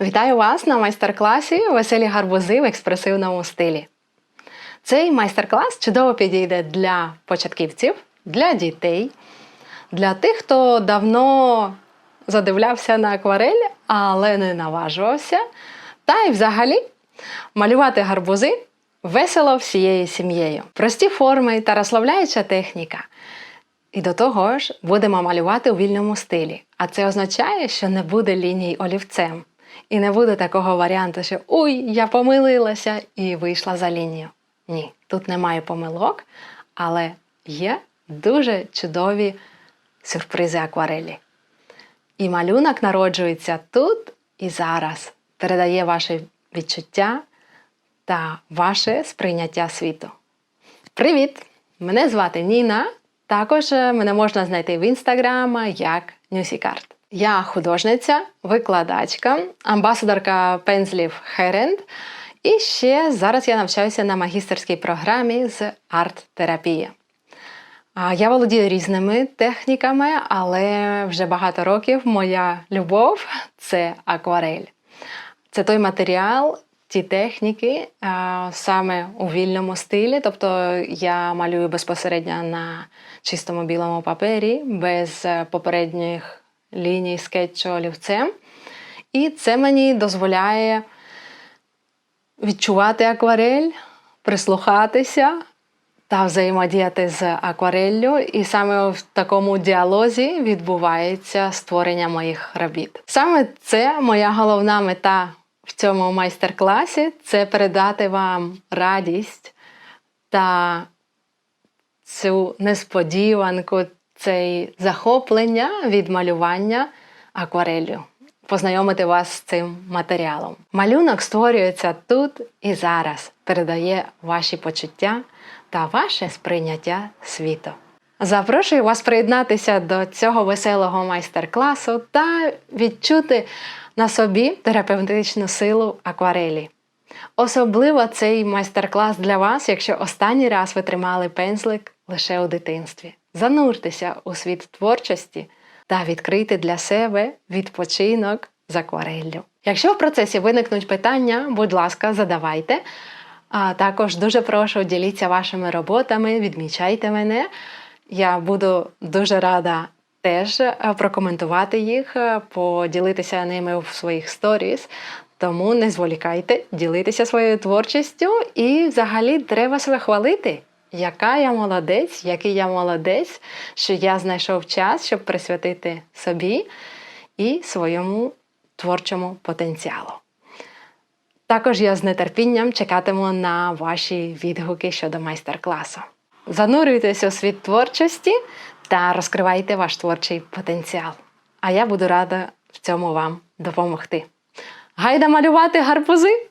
Вітаю вас на майстер-класі Веселі гарбузи в експресивному стилі. Цей майстер-клас чудово підійде для початківців, для дітей, для тих, хто давно задивлявся на акварель, але не наважувався. Та й взагалі малювати гарбузи весело всією сім'єю. Прості форми та розслабляюча техніка. І до того ж, будемо малювати у вільному стилі. А це означає, що не буде ліній олівцем. І не буде такого варіанту, що Уй, я помилилася і вийшла за лінію. Ні, тут немає помилок, але є дуже чудові сюрпризи акварелі. І малюнок народжується тут і зараз, передає ваші відчуття та ваше сприйняття світу. Привіт! Мене звати Ніна. Також е, мене можна знайти в інстаграм як Нюсікарт. Я художниця, викладачка, амбасадорка пензлів Херенд. І ще зараз я навчаюся на магістерській програмі з арт-терапії. Я володію різними техніками, але вже багато років моя любов це акварель. Це той матеріал, ті техніки саме у вільному стилі. Тобто я малюю безпосередньо на чистому білому папері, без попередніх ліній скетчу олівцем. І це мені дозволяє відчувати акварель, прислухатися та взаємодіяти з аквареллю. І саме в такому діалозі відбувається створення моїх робіт. Саме це моя головна мета в цьому майстер-класі це передати вам радість та цю несподіванку, це захоплення від малювання аквареллю. Познайомити вас з цим матеріалом. Малюнок створюється тут і зараз, передає ваші почуття та ваше сприйняття світу. Запрошую вас приєднатися до цього веселого майстер-класу та відчути на собі терапевтичну силу акварелі. Особливо цей майстер-клас для вас, якщо останній раз ви тримали пензлик лише у дитинстві. Зануртеся у світ творчості та відкрити для себе відпочинок з аквареллю. Якщо в процесі виникнуть питання, будь ласка, задавайте. А також дуже прошу діліться вашими роботами, відмічайте мене. Я буду дуже рада теж е, прокоментувати їх, е, поділитися ними в своїх сторіс. Тому не зволікайте ділитися своєю творчістю і взагалі треба себе хвалити. Яка я молодець, який я молодець, що я знайшов час, щоб присвятити собі і своєму творчому потенціалу. Також я з нетерпінням чекатиму на ваші відгуки щодо майстер-класу. Занурюйтесь у світ творчості та розкривайте ваш творчий потенціал. А я буду рада в цьому вам допомогти. Гайда малювати гарбузи!